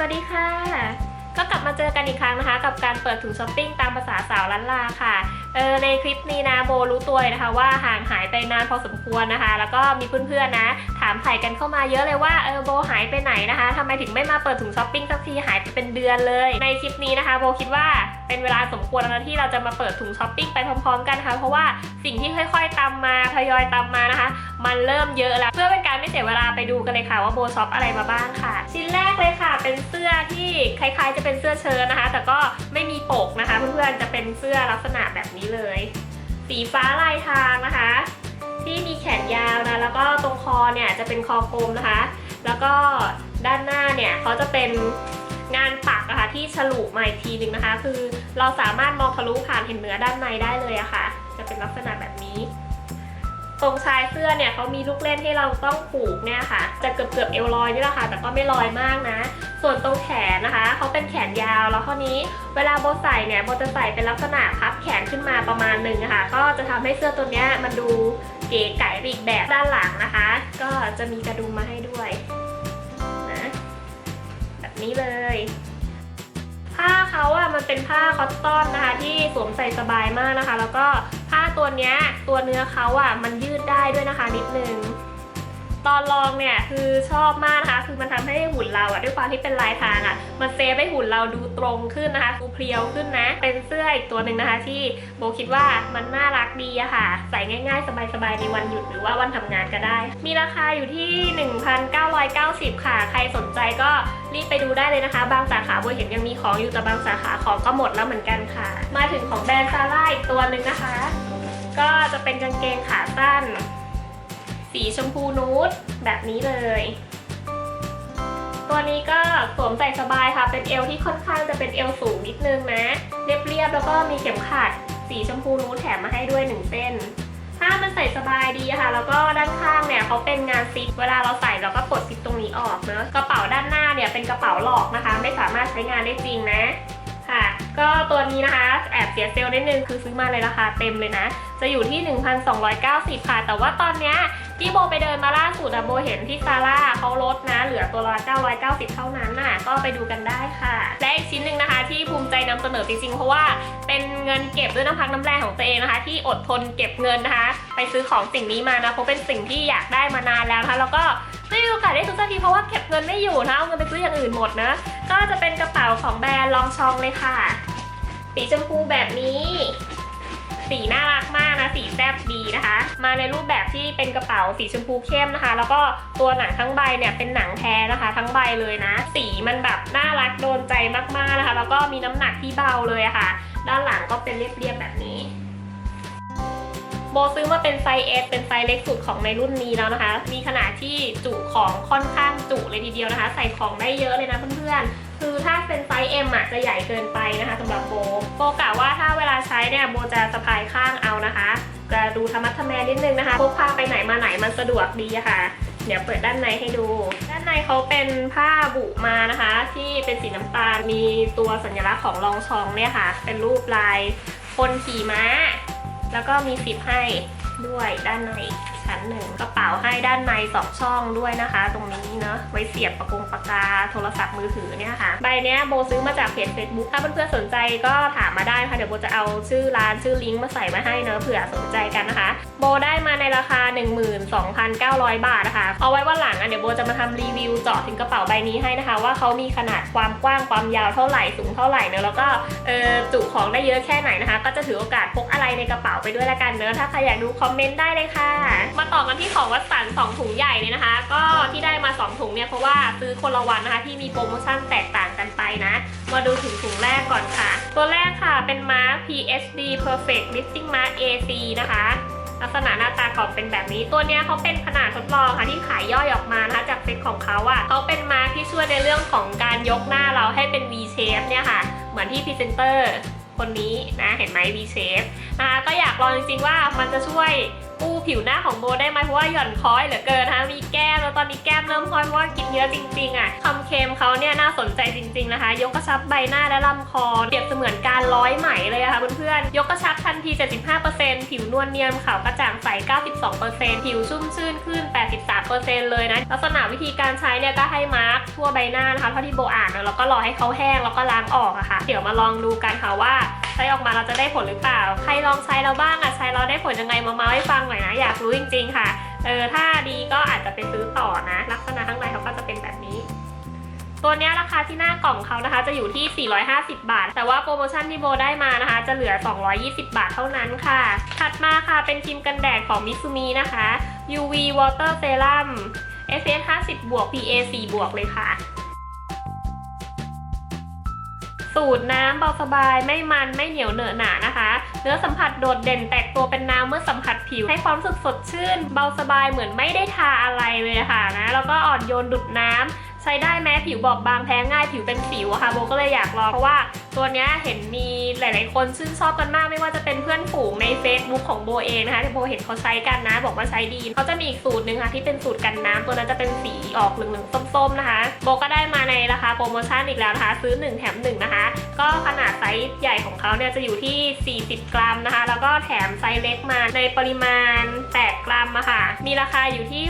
วัสดีค่ะ ก็กลับมาเจอกันอีกครั้งนะคะ กับการเปิดถุงช้อปปิ้งตามภาษาสาวล้านลาค่ะเออในคลิปนี้นะโบรู้ตัวเลยนะคะว่าห่างหายไปนานพอสมควรนะคะ แล้วก็มีเพื่อนๆนะ ถามไถ่กันเข้ามาเยอะเลยว่าเออโบหายไปไหนนะคะทำไมถึงไม่มาเปิดถุงช้อปปิ้งสักทีหายไปเป็นเดือนเลย ในคลิปนี้นะคะโบคิดว่าเป็นเวลาสมควรแล้วนะที่เราจะมาเปิดถุงช้อปปิ้งไปพร้อมๆ กันค่ะเพราะว่าสิ่งที่ค่อยๆตามมาทยอยตามมานะคะ มันเริ่มเยอะแล้ว เพื่อเป็นการไม่เสียเวลาไปดูกันเลยค่ะว่าโบช็อปอะไรมาบ้างค่ะ ชิ้นแรกเลยค่ะ เป็นเสื้อที่คล้ายๆ จะเป็นเสื้อเชิ้ตนะคะ แต่ก็ไม่มีปกนะคะ เพื่อนๆจะเป็นเสื้อลักษณะแบบนี้เลย สีฟ้าลายทางนะคะ ที่มีแขนยาวนะแล้วก็ตรงคอเนี่ยจะเป็นคอกลมนะคะ แล้วก็ด้านหน้าเนี่ยเขาจะเป็นงานปักอะค่ะที่ฉลุมาอีกทีหนึ่งนะคะ คือเราสามารถมองทะลุผ่านเห็นเนื้อด้านในได้เลยอะค่ะ จะเป็นลักษณะแบบนี้ ตรงชายเสื้อเนี่ยเขามีลูกเล่นให้เราต้องผูกเนี่ยค่ะ จะเกือบเกือบเอวลอยนี่แหละค่ะ แต่ก็ไม่ลอยมากนะ ส่วนตรงแขนนะคะเขาเป็นแขนยาวแล้วข้อนี้ เวลาโบใส่เนี่ยโบจะใส่เป็นลักษณะพับแขนขึ้นมาประมาณหนึ่งะค่ะ ก็จะทำให้เสื้อตัวเนี้ยมันดูเก๋ไก๋ไปอีกแบบด้านหลังนะคะ ก็จะมีกระดุมมาให้ด้วยนะแบบนี้เลย ผ้าเขาอะมันเป็นผ้าคอตตอนนะคะที่สวมใส่สบายมากนะคะ แล้วก็ผ้าตัวเนี้ยตัวเนื้อเขาอะมันยืดได้ด้วยนะคะนิดนึง ตอนลองเนี่ยคือชอบมากนะคะ คือมันทำให้หุ่นเราอะด้วยความที่เป็นลายทางอะมันเซฟให้หุ่นเราดูตรงขึ้นนะคะดูเพรียวขึ้นนะ เป็นเสื้ออีกตัวหนึ่งนะคะ ที่โบคิดว่ามันน่ารักดีอะค่ะ ใส่ง่ายๆ สบายๆในวันหยุดหรือว่าวันทำงานก็ได้ มีราคาอยู่ที่ 1,990 ค่ะ ใครสนใจก็รีบไปดูได้เลยนะคะ บางสาขาโบเห็นยังมีของอยู่แต่บางสาขาของก็หมดแล้วเหมือนกันค่ะ มาถึงของแบรนด์ซาร่าอีกตัวหนึ่งนะคะ ก็จะเป็นกางเกงขาสั้น สีชมพูนูดแบบนี้เลย ตัวนี้ก็สวมใส่สบายค่ะ เป็นเอวที่ค่อนข้างจะเป็นเอวสูงนิดนึงนะ เรียบๆแล้วก็มีเข็มขัดสีชมพูนูดแถมมาให้ด้วยหนึ่งเส้นถ้ามันใส่สบายดีค่ะ แล้วก็ด้านข้างเนี่ยเขาเป็นงานซิปเวลาเราใส่เราก็ปลดซิปตรงนี้ออกเนอะกระเป๋าด้านหน้าเนี่ยเป็นกระเป๋าหลอกนะคะ ไม่สามารถใช้งานได้จริงนะค่ะ ก็ตัวนี้นะคะ แอบเสียเซลล์นิดนึงคือซื้อมาเลยราคาเต็มเลยนะ จะอยู่ที่ 1,290 ค่ะ แต่ว่าตอนเนี้ยที่โบไปเดินมาล่าสุดอะโบเห็นที่ซาร่าเขาลดนะ เหลือตัวละ 990 เท่านั้นน่ะ ก็ไปดูกันได้ค่ะ และอีกชิ้นหนึ่งนะคะ ที่ภูมิใจนำเสนอจริงๆ เพราะว่าเป็นเงินเก็บด้วยน้ำพักน้ำแรงของตัวเองนะคะ ที่อดทนเก็บเงินนะคะ ไปซื้อของสิ่งนี้มานะเพราะเป็นสิ่งที่อยากได้มานานแล้วนะคะ แล้วก็ไม่มีโอกาสได้ซื้อสักทีเพราะว่าเก็บเงินไม่อยู่นะเอาเงินไปซื้ออย่างอื่นหมดนะ ก็จะเป็นกระเป๋าของแบรนด์ลองชองเลยค่ะ สีชมพูแบบนี้ สีน่า สีแซบดีนะคะ มาในรูปแบบที่เป็นกระเป๋าสีชมพูเข้มนะคะ แล้วก็ตัวหนังทั้งใบเนี่ยเป็นหนังแท้นะคะ ทั้งใบเลยนะ สีมันแบบน่ารักโดนใจมากๆนะคะ แล้วก็มีน้ำหนักที่เบาเลยะค่ะ ด้านหลังก็เป็นเรียบๆแบบนี้โบซื้อมาเป็นไซส์ S เป็นไซส์เล็กสุดของในรุ่นนี้แล้วนะคะ มีขนาดที่จุของค่อนข้างจุเลยทีเดียวนะคะ ใส่ของได้เยอะเลยนะเพื่อนๆ คือถ้าเป็นไซส์ M อะจะใหญ่เกินไปนะคะสำหรับโบโบกะว่าถ้าเวลาใช้เนี่ยโบจะสะพายข้างเอานะคะ จะดูธรรมะทแมนนิดนึงนะคะพกพาไปไหนมาไหนมันสะดวกดีค่ะ เดี๋ยวเปิดด้านในให้ดู ด้านในเขาเป็นผ้าบุมานะคะ ที่เป็นสีน้ำตาลมีตัวสัญลักษณ์ของลองชองเนี่ยค่ะ เป็นรูปลายคนขี่ม้า แล้วก็มีสิบให้ด้วยด้านใน ชั้นหนึ่งกระเป๋าให้ด้านในสองช่องด้วยนะคะ ตรงนี้เนาะไว้เสียบปากกงปากกาโทรศัพท์มือถือเนี่ยค่ะ ใบเนี้ยโบซื้อมาจากเพจ Facebook ถ้าเพื่อนๆสนใจก็ถามมาได้ค่ะเดี๋ยวโบจะเอาชื่อร้านชื่อลิงก์มาใส่มาให้เนอะเผื่อสนใจกันนะคะ โบได้มาในราคา 12,900 บาทนะคะ เอาไว้ว่าหลังอะเดี๋ยวโบจะมาทำรีวิวเจาะถึงกระเป๋าใบนี้ให้นะคะ ว่าเขามีขนาดความกว้างความยาวเท่าไหร่สูงเท่าไหร่เนอะแล้วก็เออจุของได้เยอะแค่ไหนนะคะ ก็จะถือโอกาสพกอะไรในกระเป๋าไปด้วยละกันเนอะถ้าใครอยากดูคอมเมนต์ได้เลยค่ะมาต่อกันที่ของวัดสัน2ถุงใหญ่เลยนะคะ ก็ที่ได้มา2ถุงเนี่ยเพราะว่าซื้อคนละวันนะคะที่มีโปรโมชั่นแตกต่างกันไปนะ มาดูถึงถุงแรกก่อนค่ะ ตัวแรกค่ะเป็นมาร์ค PhD Perfect Lifting Mask AC นะคะลักษณะหน้าตากล่องเป็นแบบนี้ ตัวเนี้ยเขาเป็นขนาดทดลองค่ะที่ขายย่อยออกมานะคะจากเซ็ตของเขาอะ่ะเขาเป็นมาที่ช่วยในเรื่องของการยกหน้าเราให้เป็น V shape เนี่ยค่ะ เหมือนที่พรีเซนเตอร์คนนี้นะเห็นไหม V shape นะคะก็อยากลองจริงๆว่ามันจะช่วยกู้ผิวหน้าของโบได้ไหมเพราะว่าหย่อนคอยเหลือเกินนะคะมีแก้มแล้วตอนนี้แก้มเริ่มคอยเพราะว่ากินเยอะจริงๆอะคำเคมเขาเนี่ยน่าสนใจจริง ๆนะคะ ยกกระชับใบหน้าและลำคอเปรียบเสมือนการร้อยไหมเลยะค่ะเพื่อนๆยกกระชับทันที 75%ผิวนวลเนียนขาวกระจ่างใส 92%ผิวชุ่มชื่นขึ้น 83%เลยนะลักษณะวิธีการใช้เนี่ยก็ให้มาร์คทั่วใบหน้านะคะเท่าที่โบอ่านแล้วก็รอให้เขาแห้งแล้วก็ล้างออกอะค่ะ เดี๋ยวมาลองดูกันค่ะว่าใช้ออกมาเราจะได้ผลหรือเปล่า ใครลองใช้แล้วบ้างอะใช้เราได้ผลยังไงมาเมาให้ฟังหน่อยนะอยากรู้จริง ๆ ค่ะ เออถ้าดีก็อาจจะไปซื้อต่อนะ ลักษณะข้างในเขาก็จะเป็นแบบนี้ ตัวนี้ราคาที่หน้ากล่องเขานะคะ จะอยู่ที่ 450 บาท แต่ว่าโปรโมชั่นที่โบได้มานะคะ จะเหลือ 220 บาทเท่านั้นค่ะ ถัดมาค่ะเป็นครีมกันแดดของมิซูมินะคะ UV Water Serum SPF 50บวก PA 4บวกเลยค่ะ สูตรน้ำเบาสบายไม่มันไม่เหนียวเหนอะหนานะคะ เนื้อสัมผัสโดดเด่นแตกตัวเป็นน้ำเมื่อสัมผัสผิว ให้ความรู้สึกสดชื่น เบาสบายเหมือนไม่ได้ทาอะไรเลยค่ะนะแล้วก็อ่อนโยนดุดน้ำ ใช้ได้แม้ผิวบอบบางแพ้ง่ายผิวเป็นสิวอะค่ะโบก็เลยอยากลองเพราะว่า ตัวนี้เห็นมีหลาย ๆ คนชื่นชอบกันมากไม่ว่าจะเป็นเพื่อนฝูงใน Facebook ของโบเองนะคะที่โบเห็นเขาใช้กันนะ บอกว่าใช้ดีเขาจะมีอีกสูตรหนึ่งค่ะที่เป็นสูตรกันน้ำตัวนั้นจะเป็นสีออกเหลืองๆส้ม ๆ นะคะ โบก็ได้มาในราคาโปรโมชั่นอีกแล้วนะคะซื้อ 1 แถม 1 นะคะ ก็ขนาดไซส์ใหญ่ของเขาเนี่ยจะอยู่ที่ 40 กรัมนะคะ แล้วก็แถมไซส์เล็กมาในปริมาณ 8 กรัมอะค่ะมีราคาอยู่ที่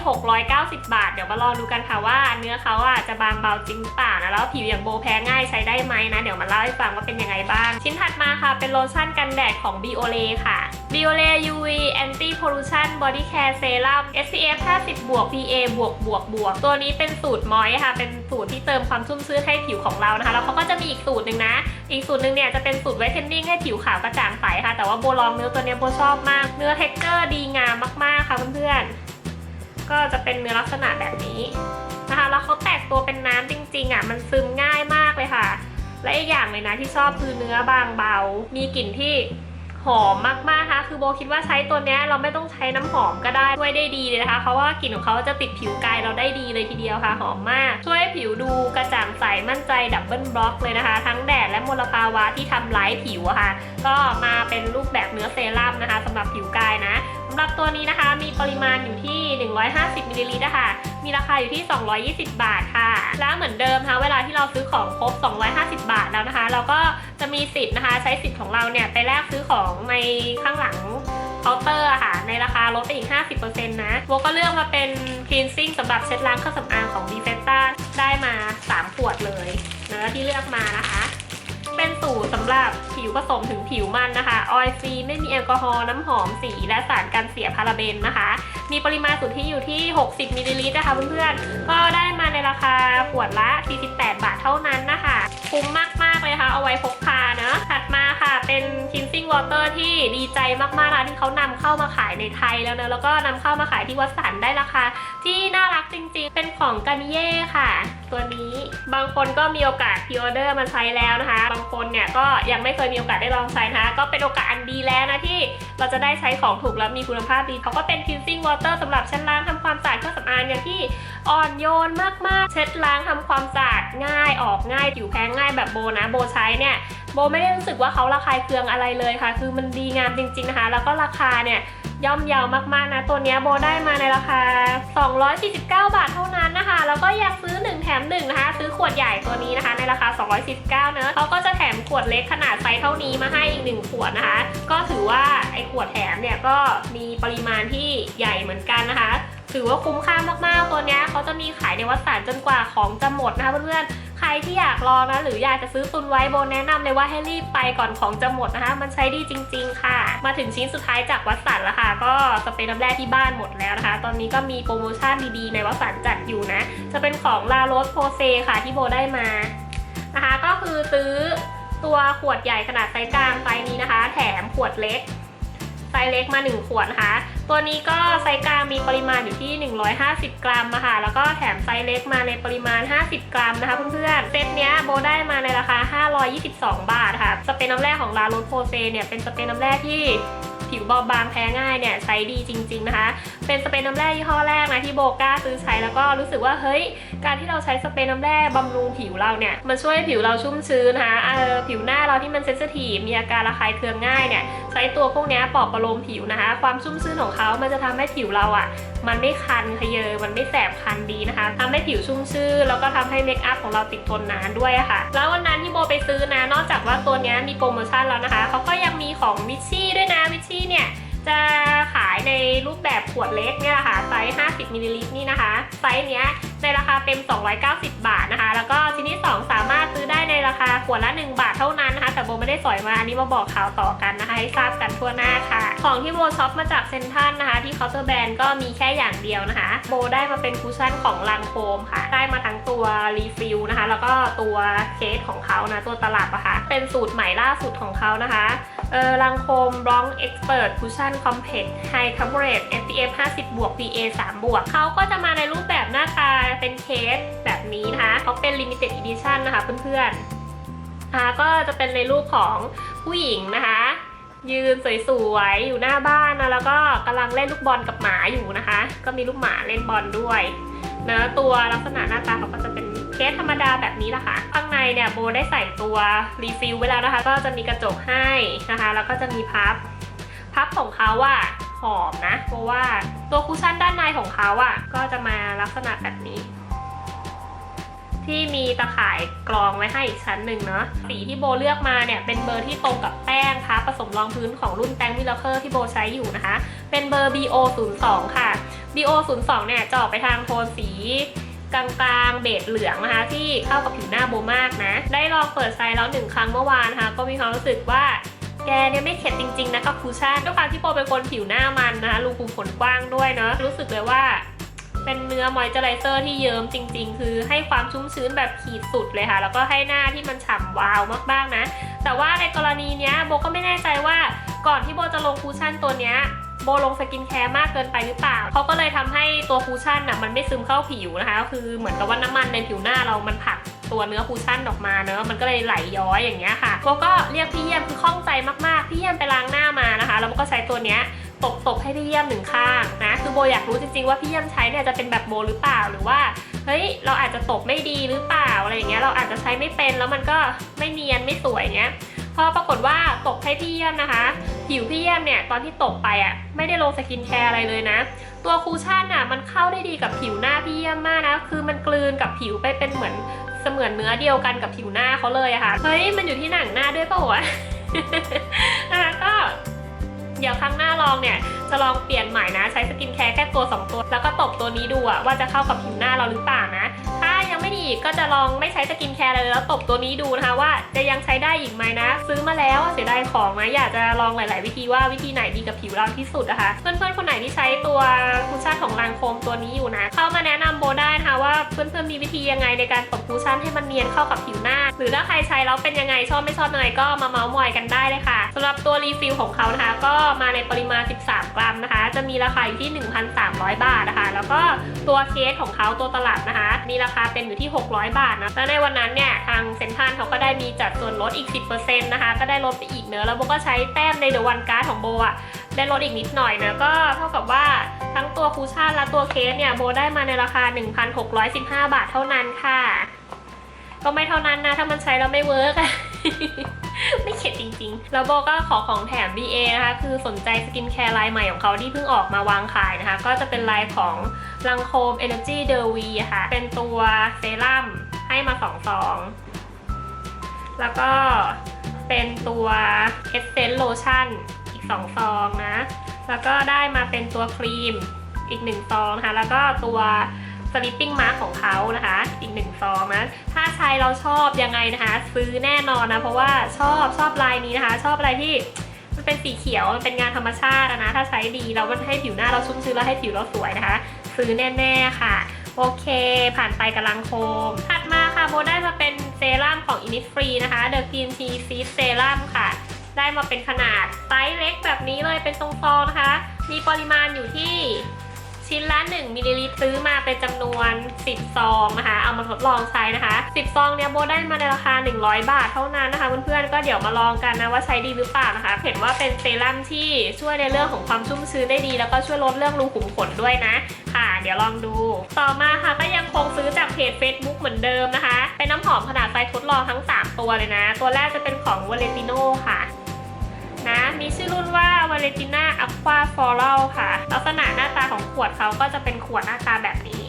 690 บาท เดี๋ยวมาลองดูกันค่ะว่าเนื้อเขาอะจะบางเบาจริงหรือเปล่านะแล้วผิวอย่างโบแพ้ง่ายใช้ได้ไหมนะ เดี๋ยวมาเล่าให้ฟังว่าเป็นยังไงบ้าง ชิ้นถัดมาค่ะเป็นโลชั่นกันแดดของ Biolay ค่ะ Biolay UV Anti Pollution Body Care Serum SPF 50บวก PA บวกบวกบวกตัวนี้เป็นสูตรมอยค่ะ เป็นสูตรที่เติมความชุ่มชื้นให้ผิวของเรานะคะแล้วเขาก็จะมีอีกสูตรหนึ่งนะ อีกสูตรหนึ่งเนี่ยจะเป็นสูตรไวท์เทนนิ่งให้ผิวขาวกระจ่างใสค่ะ แต่ว่าโบลองเนื้อตัวนี้โบชอบมาก เนื้อเท็กเจอร์ดีงามมากๆค่ะเพื่อนๆก็จะเป็นเนื้อลักษณะแบบนี้ นะคะ แล้วเขาแตกตัวเป็นน้ำจริงๆอะมันซึมง่ายมากเลยค่ะ และอีกอย่างเลยนะที่ชอบคือเนื้อบางเบา มีกลิ่นที่หอมมากๆค่ะคือโบคิดว่าใช้ตัวนี้เราไม่ต้องใช้น้ำหอมก็ได้ช่วยได้ดีเลยนะคะเพราะว่ากลิ่นของเขาจะติดผิวกายเราได้ดีเลยทีเดียวค่ะ หอมมาก ช่วยผิวดูกระจ่างใสมั่นใจดับเบิลบล็อกเลยนะคะ ทั้งแดดและมลภาวะที่ทำร้ายผิวค่ะ ก็มาเป็นรูปแบบเนื้อเซรั่มนะคะสำหรับผิวกายนะ สำหรับตัวนี้นะคะมีปริมาณอยู่ที่ 150มิลลิลิตรนะคะมีราคาอยู่ที่ 220 บาทค่ะ แล้วเหมือนเดิมนะคะเวลาที่เราซื้อของครบ 250 บาทแล้วนะคะ เราก็จะมีสิทธิ์นะคะใช้สิทธิ์ของเราเนี่ยไปแลกซื้อของในข้างหลังเคาน์เตอร์ค่ะ ในราคาลดไปอีก 50%นะโบก็เลือกมาเป็น cleansing สำหรับเช็ดล้างเครื่องสำอางของ b ีเฟต้าได้มา 3 ขวดเลยเนื้อที่เลือกมานะคะ สูตรสำหรับผิวผสมถึงผิวมันนะคะ ออยล์ฟรีไม่มีแอลกอฮอล์น้ำหอมสี และสารกันเสียพาราเบนนะคะ มีปริมาณสุทธิอยู่ที่ 60มิลลิลิตรนะคะเพื่อนๆ ก็ได้มาในราคาขวดละ 48 บาทเท่านั้นนะคะ คุ้มมากๆเลยค่ะ เอาไว้พกพา ดีใจมากๆนะที่เขานำเข้ามาขายในไทยแล้วเนอะแล้วก็นำเข้ามาขายที่วัดสันได้ราคาที่น่ารักจริง ๆ เป็นของกานิเย่ค่ะ ตัวนี้บางคนก็มีโอกาสพ r ออเดอร์มาใช้แล้วนะคะ บางคนเนี่ยก็ยังไม่เคยมีโอกาสได้ลองใช้นะะก็เป็นโอกาสอันดีแล้วนะที่เราจะได้ใช้ของถูกแล้วมีคุณภาพดีเขาก็เป็น cleansing water สำหรับเช็ดล้างทำความสะอาดเครื่องสำอางอย่างที่อ่อนโยนมากๆ เช็ดล้างทำความสะอาดง่ายออกง่ายผิวแพ้ง่ายแบบโบนะโบใช้เนี่ยโบไม่ได้รู้สึกว่าเขาระคายเคืองอะไรเลยค่ะ คือมันดีงามจริง ๆนะคะ แล้วก็ราคาเนี่ยย่อมเยาวมากๆนะ ตัวนี้โบได้มาในราคา 249 บาทเท่านั้นนะคะ แล้วก็อยากซื้อ 1 แถม 1 นะคะ ซื้อขวดใหญ่ตัวนี้นะคะ ในราคา 249เนอะเขาก็จะแถมขวดเล็กขนาดไซส์เท่านี้มาให้อีก 1 ขวดนะคะ ก็ถือว่าไอ้ขวดแถมเนี่ยก็มีปริมาณที่ใหญ่เหมือนกันนะคะ ถือว่าคุ้มค่ามากๆ ตัวนี้เขาจะมีขายในวัดสารจนกว่าของจะหมดนะคะเพื่อนๆ ใครที่อยากลองนะ หรืออยากจะซื้อตุนไว้โบแนะนำเลยว่าให้รีบไปก่อนของจะหมดนะคะ มันใช้ดีจริง ๆ ค่ะ มาถึงชิ้นสุดท้ายจากวัสันแล้วค่ะ ก็สเปรย์น้ำแร่ที่บ้านหมดแล้วนะคะ ตอนนี้ก็มีโปรโมชั่นดีๆในวัสันจัดอยู่นะ จะเป็นของลาโรสโพเซค่ะที่โบได้มานะคะ ก็คือซื้อตัวขวดใหญ่ขนาดไซส์กลางไซส์นี้นะคะ แถมขวดเล็ก ไซส์เล็กมา 1 ขวดนะคะ ตัวนี้ก็ไซส์กลางมีปริมาณอยู่ที่ 150 กรัมอะค่ะแล้วก็แถมไซส์เล็กมาในปริมาณ 50 กรัมนะคะเพื่อนๆ เซตเนี้ยโบได้มาในราคา 522 บาทค่ะ สเปรย์น้ำแร่ของลาโรสโพเซเนี่ยเป็นสเปรย์น้ำแร่ที่ ผิวบอบบางแพ้ง่ายเนี่ยใช้ดีจริง ๆ นะคะ เป็นสเปรย์น้ำแร่ยี่ห้อแรกนะที่โบกล้าซื้อใช้แล้วก็รู้สึกว่าเฮ้ย การที่เราใช้สเปรย์น้ำแร่บำรุงผิวเราเนี่ยมันช่วยให้ผิวเราชุ่มชื้นนะคะเออผิวหน้าเราที่มันเซนซิทีฟมีอาการระคายเคืองง่ายเนี่ยใช้ตัวพวกนี้ปลอบประโลมผิวนะคะ ความชุ่มชื้นของเขามันจะทำให้ผิวเราอะ่ะ มันไม่คันเยอ มันไม่แสบคันดีนะคะทำให้ผิวชุ่มชื่นแล้วก็ทำให้เมคอัพของเราติดทนนานด้วยะค่ะ แล้ววันนั้นที่โบไปซื้อนะ นอกจากว่าตัวนี้มีโปรโมชั่นแล้วนะคะเขาก็ยังมีของวิชชี่ด้วยนะวิชชี่เนี่ย จะขายในรูปแบบขวดเล็กเนี่ยค่ะไซส์50มิลลิลิตรนี่นะคะ ไซส์เนี้ยในราคาเต็ม 290 บาทนะคะ แล้วก็ชิ้นที่ 2 สามารถซื้อได้ในราคาขวดละ 1 บาทเท่านั้นนะคะ แต่โบไม่ได้สอยมาอันนี้มาบอกข่าวต่อกันนะคะให้ทราบกันทั่วหน้าค่ะ ของที่โบช็อปมาจากเซนทันนะคะ ที่เคาน์เตอร์แบรนด์ก็มีแค่อย่างเดียวนะคะ โบได้มาเป็นคูชั่นของลังโคมค่ะ ได้มาทั้งตัวรีฟิลนะคะ แล้วก็ตัวเคสของเขานะตัวตลับอะค่ะเป็นสูตรใหม่ล่าสุดของเขานะคะ เออลังโคมบล็องเอ็กซ์เพรสคูชั่นคอมเพล็กไฮคัฟเวอร์ SPF 50 บวก PA 3 บวก เขาก็จะมาในรูปแบบหน้าตาเป็นเคสแบบนี้นะคะเขาเป็น Limited Edition นะคะเพื่อนๆนะคะก็จะเป็นในรูปของผู้หญิงนะคะ ยืนสวยๆ อยู่หน้าบ้านนะแล้วก็กำลังเล่นลูกบอลกับหมาอยู่นะคะ ก็มีลูกหมาเล่นบอลด้วยนะตัวลักษณะหน้าตาเขาก็จะเป็น เคสธรรมดาแบบนี้แหละค่ะ ข้างในเนี่ยโบได้ใส่ตัวรีฟิลไว้แล้วนะคะ ก็จะมีกระจกให้นะคะ แล้วก็จะมีพับ พับของเขาอะหอมนะ เพราะว่าตัวคุชชั่นด้านในของเขาอะก็จะมาลักษณะแบบนี้ ที่มีตะข่ายกรองไว้ให้อีกชั้นหนึ่งเนาะสีที่โบเลือกมาเนี่ยเป็นเบอร์ที่ตรงกับแป้งพับผสมรองพื้นของรุ่นแตงมิลเลอร์ที่โบใช้อยู่นะคะ เป็นเบอร์ BO 0 2 ค่ะ BO 0 2 เนี่ยจะออกไปทางโทนสี กลางๆ เบจเหลืองนะคะ ที่เข้ากับผิวหน้าโบมากนะ ได้ลองเปิดใช้แล้วหนึ่งครั้งเมื่อวานนะคะ ก็มีความรู้สึกว่าแกเนี่ยไม่เข็ดจริงๆนะกับคูชั่นด้วยความที่โบเป็นคนผิวหน้ามันนะคะรูขุมขนกว้างด้วยเนาะรู้สึกเลยว่าเป็นเนื้อมอยเจอไรเซอร์ที่เยิ้มจริง ๆ คือให้ความชุ่มชื้นแบบขีดสุดเลยค่ะ แล้วก็ให้หน้าที่มันฉ่ำวาวมากๆนะ แต่ว่าในกรณีเนี้ยโบก็ไม่แน่ใจว่าก่อนที่โบจะลงคูชั่นตัวเนี้ย โบลงสกินแคร์มากเกินไปหรือเปล่าเขาก็เลยทำให้ตัวคูชั่นอะมันไม่ซึมเข้าผิวนะคะ คือเหมือนกับว่าน้ำมันในผิวหน้าเรามันผลักตัวเนื้อคูชั่นออกมาเนอะมันก็เลยไหลย้อยอย่างเงี้ยค่ะโบก็เรียกพี่เยี่ยมคือข้องใจมากๆ พี่เยี่ยมไปล้างหน้ามานะคะ แล้วก็ใช้ตัวเนี้ย ตบตบให้พี่เยี่ยมหนึ่งข้างนะคือโบอยากรู้จริงๆว่าพี่เยี่ยมใช้เนี่ยจะเป็นแบบโบหรือเปล่าหรือว่าเฮ้ยเราอาจจะตบไม่ดีหรือเปล่าอะไรอย่างเงี้ยเราอาจจะใช้ไม่เป็นแล้วมันก็ไม่เนียนไม่สวยเงี้ยพอปรากฏว่าตบให้พี่เยี่ยมนะคะ ผิวพี่เยี่ยมเนี่ยตอนที่ตบไปอะไม่ได้ลงสกินแคร์อะไรเลยนะ ตัวคูชั่นอะมันเข้าได้ดีกับผิวหน้าพี่เยี่ยมมากนะคือมันกลืนกับผิวไปเป็นเหมือนเสมือนเนื้อเดียวกันกับผิวหน้าเขาเลยอะค่ะเฮ้ยมันอยู่ที่หนังหน้าด้วยเปล่าวะนะคะก็ เดี๋ยวครั้งหน้าลองเนี่ยจะลองเปลี่ยนใหม่นะ ใช้สกินแคร์แค่ตัว 2 ตัว แล้วก็ตบตัวนี้ดูอะว่าจะเข้ากับผิวหน้าเราหรือเปล่านะ อีกก็จะลองไม่ใช้สกินแคร์เลยแล้วตบตัวนี้ดูนะคะว่าจะยังใช้ได้อีกไหมนะ ซื้อมาแล้วอะเสียดายของนะอยากจะลองหลาย ๆ วิธีว่าวิธีไหนดีกับผิวเราที่สุดนะคะ เพื่อน ๆ คนไหนที่ใช้ตัวคุชชั่นของลางโคมตัวนี้อยู่นะเข้ามาแนะนำโบได้นะคะว่าเพื่อน ๆ มีวิธียังไงในการตบคุชชั่นให้มันเนียนเข้ากับผิวหน้า หรือถ้าใครใช้แล้วเป็นยังไงชอบไม่ชอบยังไงก็มาเมาส์มอยกันได้เลยค่ะสำหรับตัวรีฟิลของเขานะคะก็มาในปริมาณ 13 กรัมนะคะ จะมีราคาอยู่ที่ 1,300 บาทนะคะ แล้วก็ตัวเคสของเขาตัวตลับนะคะ มีราคาเป็นอยู่ที่600 บาทนะแล้วในวันนั้นเนี่ยทางเซ็นทรัลเขาก็ได้มีจัดส่วนลดอีก 10%นะคะ ก็ได้ลดไปอีกเนอะแล้วโบก็ใช้แต้มในเดอะวันการ์ดของโบอะได้ลดอีกนิดหน่อยนะก็เท่ากับว่าทั้งตัวคูชั่นและตัวเคสเนี่ยโบได้มาในราคา 1,615 บาทเท่านั้นค่ะ ก็ไม่เท่านั้นนะถ้ามันใช้แล้วไม่เวิร์กอะไม่เข็ดจริงๆ แล้วโบก็ขอของแถม BA นะคะ คือสนใจสกินแคร์ไลน์ใหม่ของเขาที่เพิ่งออกมาวางขายนะคะ ก็จะเป็นไลน์ของ ลังโคม Energy d e r v ค่ะ เป็นตัวเซรั่มให้มา2ซอง แล้วก็เป็นตัว Essence Lotion อีก2ซองนะ แล้วก็ได้มาเป็นตัวครีมอีก1ซองนะคะ แล้วก็ตัว sleeping mask ของเขานะคะ อีก1ซองนะ ถ้าใช้เราชอบยังไงนะคะ ซื้อแน่นอนนะ เพราะว่าชอบชอบลายนี้นะคะ ชอบอะไรที่มันเป็นสีเขียวมันเป็นงานธรรมชาติอะนะ ถ้าใช้ดีแล้วมันให้ผิวหน้าเราชุ่มชื้นแล้วให้ผิวเราสวยนะคะ ซื้อแน่ๆค่ะ โอเค ผ่านไปกำลังโคม ถัดมาค่ะโบได้มาเป็นเซรั่มของ Innisfree นะคะ The Green Tea Seed Serum ค่ะ ได้มาเป็นขนาดไซส์เล็กแบบนี้เลยเป็นทรงซองนะคะ มีปริมาณอยู่ที่ชิ้นละ 1มิลลิลิตรซื้อ วน 10 ซองนะคะ เอามาทดลองใช้นะคะ 10 ซองเนี่ยโบได้มาในราคา 100 บาทเท่านั้นนะคะเพื่อนๆก็เดี๋ยวมาลองกันนะว่าใช้ดีหรือเปล่านะคะ เห็นว่าเป็นเซรั่มที่ช่วยในเรื่องของความชุ่มชื้นได้ดี แล้วก็ช่วยลดเรื่องรูขุมขนด้วยนะค่ะ เดี๋ยวลองดู ต่อมาค่ะก็ยังคงซื้อจากเพจ Facebook เหมือนเดิมนะคะ เป็นน้ำหอมขนาดไซส์ทดลองทั้ง 3 ตัวเลยนะ ตัวแรกจะเป็นของ Valentino ค่ะนะมีชื่อรุ่นว่า Valentina Aqua Floral ค่ะ ลักษณะหน้าตาของขวดเขาก็จะเป็นขวดหน้าตาแบบนี้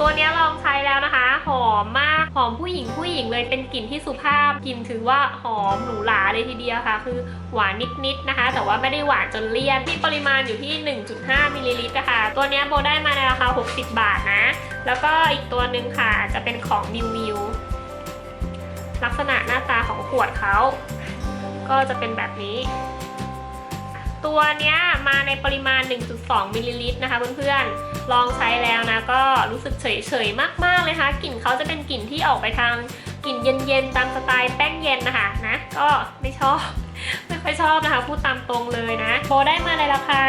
ตัวนี้ลองใช้แล้วนะคะ หอมมากหอมผู้หญิงผู้หญิงเลยเป็นกลิ่นที่สุภาพกลิ่นถือว่าหอมหรูหราเลยทีเดียวค่ะ คือหวานนิดๆนะคะ แต่ว่าไม่ได้หวานจนเลี่ยนที่ปริมาณอยู่ที่ 1.5มิลลิลิตรนะคะตัวนี้โบได้มาในราคา 60 บาทนะ แล้วก็อีกตัวหนึ่งค่ะจะเป็นของมิวมิวลักษณะหน้าตาของขวดเขาก็จะเป็นแบบนี้ ตัวเนี้ยมาในปริมาณ 1.2 มิลลิลิตรนะคะเพื่อนๆ ลองใช้แล้วนะก็รู้สึกเฉยๆ มากๆเลยค่ะกลิ่นเขาจะเป็นกลิ่นที่ออกไปทางกลิ่นเย็นๆ ตามสไตล์แป้งเย็นนะคะนะก็ไม่ชอบ ไม่ค่อยชอบนะคะ พูดตามตรงเลยนะโบได้มาในราคา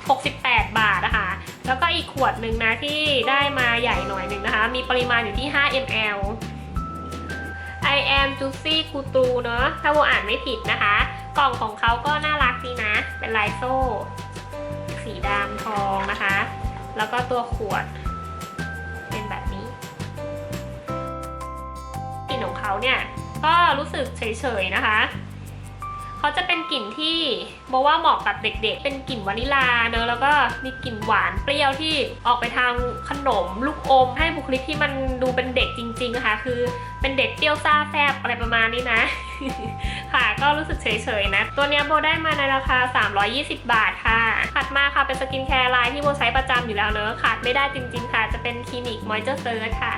68 บาทนะคะแล้วก็อีกขวดหนึ่งนะที่ได้มาใหญ่หน่อยหนึ่งนะคะ มีปริมาณอยู่ที่ 5 ml I am Juicy k u t u เนอะถ้าโบอ่านไม่ผิดนะคะ กล่องของเขาก็น่ารักดีนะ เป็นลายโซ่ สีดำทองนะคะ แล้วก็ตัวขวด เป็นแบบนี้กลิ่นของเขาเนี่ยก็รู้สึกเฉยๆนะคะ เขาจะเป็นกลิ่นที่ โบว่าเหมาะกับเด็กๆ เป็นกลิ่นวานิลาเนอะแล้วก็มีกลิ่นหวานเปรี้ยวที่ออกไปทางขนมลูกอม ให้บุคลิกที่มันดูเป็นเด็กจริงๆนะคะคือเป็นเด็กเปรี้ยวซ่าแซบอะไรประมาณนี้นะ ค่ะก็รู้สึกเฉยๆนะ ตัวนี้โบได้มาในราคา 320 บาทค่ะ ถัดมาค่ะเป็นสกินแคร์ไลน์ที่โบใช้ประจำอยู่แล้วเนอะขาดไม่ได้จริงๆค่ะ จะเป็นคลินิกมอยเจอร์เซิร์ค่ะ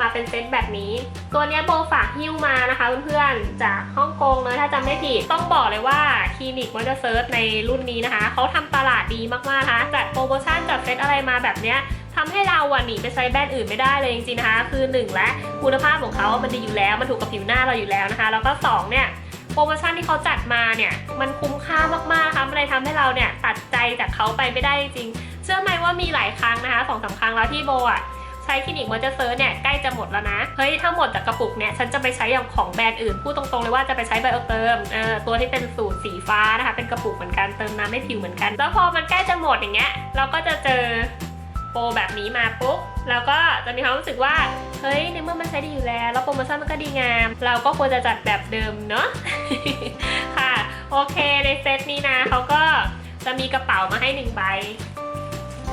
มาเป็นเซตแบบนี้ ตัวนี้โบฝากฮิ้วมานะคะเพื่อนๆ จากฮ่องกงเนอะถ้าจำไม่ผิด ต้องบอกเลยว่าคลินิกมอยเจอร์เซิร์ชในรุ่นนี้นะคะ เขาทำตลาดดีมากๆนะคะจัดโปรโมชั่นจัดเซตอะไรมาแบบเนี้ยทำให้เราอะหนีไปใช้แบรนด์อื่นไม่ได้เลยจริงๆนะคะ คือหนึ่งและคุณภาพของเขามันดีอยู่แล้ว มันถูกกับผิวหน้าเราอยู่แล้วนะคะ แล้วก็สองเนี่ยโปรโมชั่นที่เขาจัดมาเนี่ย มันคุ้มค่ามากๆนะคะมันเลยทำให้เราเนี่ยตัดใจจากเขาไปไม่ได้จริง เชื่อไหมว่ามีหลายครั้งนะคะสองสามครั้งแล้วที่โบอะ ใช้คลินิกมอเจอร์เซอร์เนี่ยใกล้จะหมดแล้วนะเฮ้ยถ้าหมดจากกระปุกเนี่ยฉันจะไปใช้อย่างของแบรนด์อื่นพูดตรงๆเลยว่าจะไปใช้ไบโอเติมเออตัวที่เป็นสูตรสีฟ้านะคะเป็นกระปุกเหมือนกันเติมน้ำให้ผิวเหมือนกัน แล้วพอมันใกล้จะหมดอย่างเงี้ยเราก็จะเจอโปรแบบนี้มาปุ๊บแล้วก็จะมีความรู้สึกว่าเฮ้ยในเมื่อมันใช้ดีอยู่แล้ว แล้วโปรโมชั่นมันก็ดีงาม เราก็ควรจะจัดแบบเดิมเนาะค่ะ โอเคในเซตนี้นะเขาก็จะมีกระเป๋ามาให้หนึ่งใบ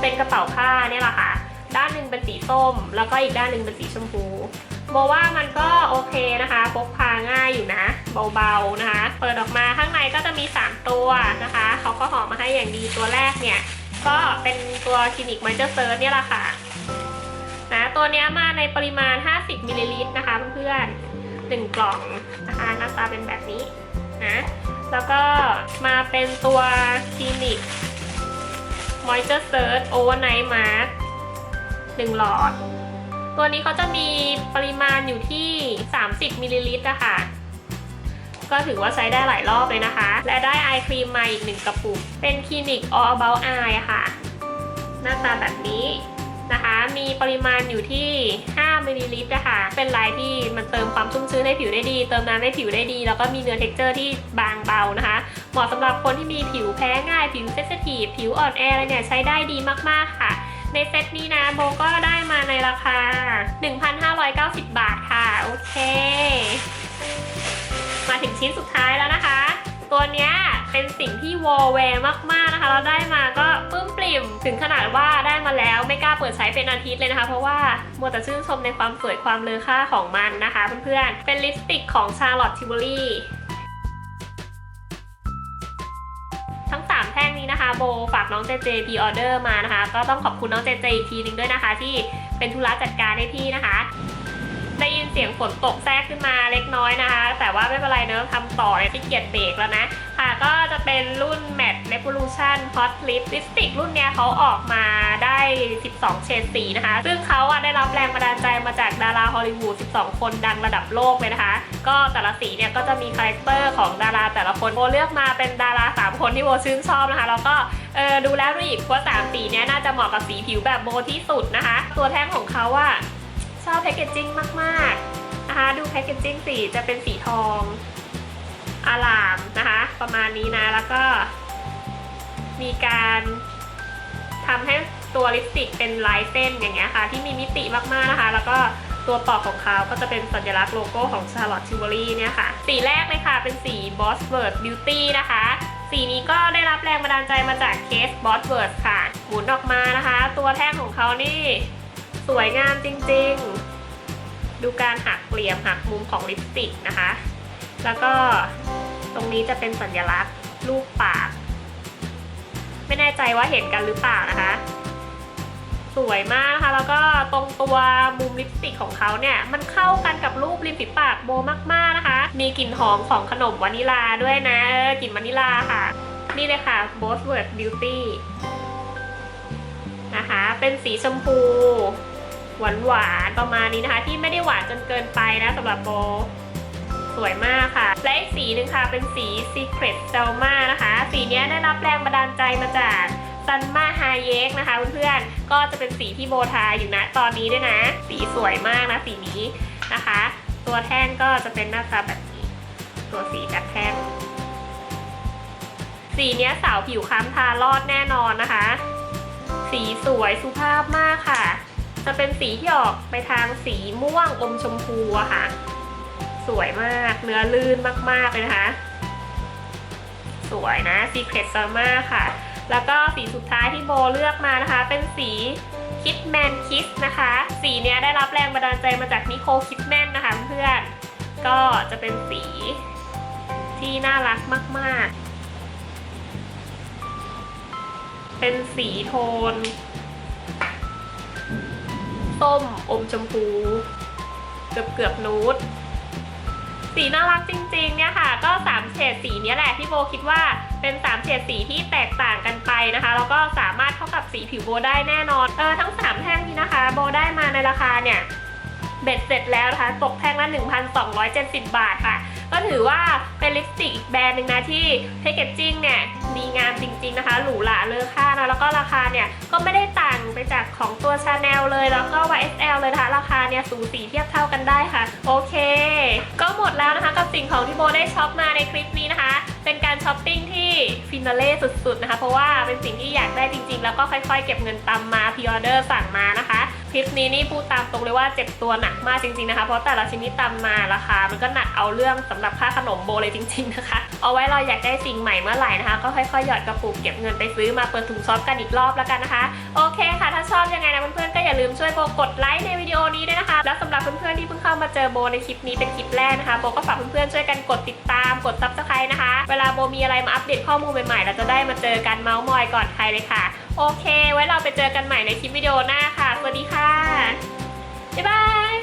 เป็นกระเป๋าผ้าเนี่ยแหละค่ะ ด้านหนึ่งเป็นสีส้ม แล้วก็อีกด้านหนึ่งเป็นสีชมพูโบว่ามันก็โอเคนะคะพกพาง่ายอยู่นะ เบาๆนะคะ เปิดออกมาข้างในก็จะมี 3 ตัวนะคะเขาก็ห่อมาให้อย่างดีตัวแรกเนี่ย ก็เป็นตัวคลินิกมอยเจอร์เซิร์เนี่ยแหละค่ะนะตัวนี้มาในปริมาณ 50มิลลิลิตรนะคะเพื่อนๆหนึ่งกล่องนะคะหน้าตาเป็นแบบนี้นะแล้วก็มาเป็นตัวคลินิก Moisture Search Overnight Mask 1 หลอด ตัวนี้เขาจะมีปริมาณอยู่ที่ 30มิลลิลิตรอะค่ะ ก็ถือว่าใช้ได้หลายรอบเลยนะคะ และได้ไอครีมมาอีกหนึ่งกระปุก เป็นคลินิก All About Eye ค่ะ หน้าตาแบบนี้นะคะ มีปริมาณอยู่ที่ 5มิลลิลิตรอะค่ะเป็นลายที่มันเติมความชุ่มชื้นให้ผิวได้ดี เติมน้ำให้ผิวได้ดี แล้วก็มีเนื้อเท็กเจอร์ที่บางเบานะคะ เหมาะสำหรับคนที่มีผิวแพ้ง่าย ผิวเซนซิทีฟผิวอ่อนแออะไรเนี่ยใช้ได้ดีมากๆค่ะ ในเซตนี้นะโบก็ได้มาในราคา 1,590 บาทค่ะ โอเค มาถึงชิ้นสุดท้ายแล้วนะคะ ตัวเนี้ยเป็นสิ่งที่วอลแวร์มาก ๆ นะคะ เราได้มาก็ปื้มปริ่ม ถึงขนาดว่าได้มาแล้วไม่กล้าเปิดใช้เป็นอาทิตย์เลยนะคะ เพราะว่ามัวแต่ชื่นชมในความสวยความเลอค่าของมันนะคะเพื่อนๆ เป็นลิปสติกของ Charlotte Tilbury ทั้ นี้นะคะโบฝากน้องเจเจพีออเดอร์มานะคะ ก็ต้องขอบคุณน้องเจเจอีกทีหนึงด้วยนะคะ ที่เป็นธุระจัดการให้พี่นะคะ เสียงฝนตกแทรกขึ้นมาเล็กน้อยนะคะ แต่ว่าไม่เป็นไรเนอะทำต่อเลยที่เกียจเบรกแล้วนะค่ะก็จะเป็นรุ่น Matte Revolution Hot Lip Lipstick รุ่นเนี้ยเขาออกมาได้ 12 เฉดสีนะคะ ซึ่งเขาอะได้รับแรงบันดาลใจมาจากดาราฮอลลีวูด 12 คนดังระดับโลกเลยนะคะ ก็แต่ละสีเนี่ยก็จะมีคาแรคเตอร์ของดาราแต่ละคนโบเลือกมาเป็นดารา 3 คนที่โบชื่นชอบนะคะ แล้วก็เออดูแล้วดูอีกว่าสามสีเนี้ยน่าจะเหมาะกับสีผิวแบบโบที่สุดนะคะ ตัวแท่งของเขาอะ ชอบแพคเกจจิ้งมากๆนะคะ ดูแพคเกจจิ้งสีจะเป็นสีทองอารามนะคะ ประมาณนี้นะแล้วก็มีการทำให้ตัวลิปสติกเป็นลายเส้นอย่างเงี้ยค่ะ ที่มีมิติมากๆนะคะ แล้วก็ตัวปอกของเขาก็จะเป็นสัญลักษณ์โลโก้ของ Charlotte Tilbury เนี่ยค่ะ สีแรกเลยค่ะ เป็นสี Bosworth Beauty นะคะ สีนี้ก็ได้รับแรงบันดาลใจมาจากเคส Bosworth ค่ะ หมุนออกมานะคะ ตัวแท่งของเขานี่ วยงามจริงๆ ดูการหักเหลี่ยมหักมุมของลิปสติกนะคะ แล้วก็ตรงนี้จะเป็นสัญลักษณ์รูปปาก ไม่แน่ใจว่าเห็นกันหรือเปล่านะคะ สวยมากนะคะแล้วก็ตรงตัวมุมลิปสติกของเขาเนี่ย มันเข้ากันกับรูปริมฝีปากโบมากๆนะคะ มีกลิ่นหอมของขนมวานิลาด้วยนะกลิ่นวานิลาค่ะ นี่เลยค่ะ b o s w o r d Beauty นะคะ เป็นสีชมพู หวานหวานประมาณนี้นะคะ ที่ไม่ได้หวานจนเกินไปนะสำหรับโบสวยมากค่ะ และอีกสีหนึ่งค่ะเป็นสี Secret Selma นะคะ สีนี้ได้รับแรงบันดาลใจมาจากซันมาฮาเยกนะคะเพื่อนๆ ก็จะเป็นสีที่โบทาอยู่นะตอนนี้ด้วยนะ สีสวยมากนะสีนี้นะคะ ตัวแท่งก็จะเป็นหน้าตาแบบนี้ ตัวสีแบบแท่ง สีนี้สาวผิวค้ำทารอดแน่นอนนะคะ สีสวยสุภาพมากค่ะ จะเป็นสีที่ออกไปทางสีม่วงอมชมพูอะค่ะ สวยมากเนื้อลื่นมากๆเลยนะคะ สวยนะ Secret Summer ค่ะ แล้วก็สีสุดท้ายที่โบเลือกมานะคะ เป็นสี Kidman Kiss นะคะ สีเนี้ยได้รับแรงบันดาลใจมาจากนิโคลคิดแมนนะคะเพื่อนก็จะเป็นสีที่น่ารักมาก ๆ เป็นสีโทน ส้มอมชมพูเกือบเกือบนูดสีน่ารักจริงๆเนี่ยค่ะ ก็3เฉดสีนี้แหละที่โบคิดว่าเป็น3เฉดสีที่แตกต่างกันไปนะคะแล้วก็สามารถเข้ากับสีผิวโบได้แน่นอนเออทั้ง 3 แท่งนี้นะคะ โบได้มาในราคาเนี่ยเบ็ดเสร็จแล้วนะคะ ตกแท่งละ 1,270 บาทค่ะ ถือว่าเป็นลิปสติกอีกแบรนด์หนึ่งนะที่แพคเกจจิ้งเนี่ยดีงามจริง ๆ นะคะหรูหราเลอค่านะแล้วก็ราคาเนี่ยก็ไม่ได้ต่างไปจากของตัว Chanel เลยแล้วก็ YSL เลยนะคะราคาเนี่ยสูสีเทียบเท่ากันได้ค่ะ โอเค ก็หมดแล้วนะคะกับสิ่งของที่โบได้ช็อปมาในคลิปนี้นะคะ เป็นการช้อปปิ้งที่ฟินาเล่สุดๆนะคะ เพราะว่าเป็นสิ่งที่อยากได้จริง ๆ แล้วก็ค่อยๆ เก็บเงินตามมาพิออเดอร์สั่งมานะคะ คลิปนี้นี่พูดตามตรงเลยว่าเจ็บตัวหนักมากจริงๆนะคะ เพราะแต่ละชิ้นที่ตามมาราคา มันก็หนักเอาเรื่องสำหรับค่าขนมโบเลยจริง ๆนะคะ เอาไว้เราอยากได้สิ่งใหม่เมื่อไหร่นะคะ ก็ค่อยๆหยอดกระปุกเก็บเงินไปซื้อมาเปิดถุงช็อปกันอีกรอบแล้วกันนะคะ โอเคค่ะ ถ้าชอบยังไงนะเพื่อนๆก็อย่าลืมช่วยโบกดไลค์ในวิดีโอนี้ด้วยนะคะ แล้วสำหรับเพื่อนๆที่เพิ่งเข้ามาเจอโบในคลิปนี้เป็นคลิปแรกนะคะโบก็ฝากเพื่อนๆช่วยกันกดติดตามกดซับสไครต์นะคะ เวลาโบมีอะไรมาอัปเดตข้อมูลใหม่ๆเราจะได้มาเจอกันเมาส์มอยก่อนใครเลยค่ะ โอเค ไว้เราไปเจอกันใหม่ในคลิปวิดีโอหน้าค่ะสวัสดีค่ะ บ๊ายบาย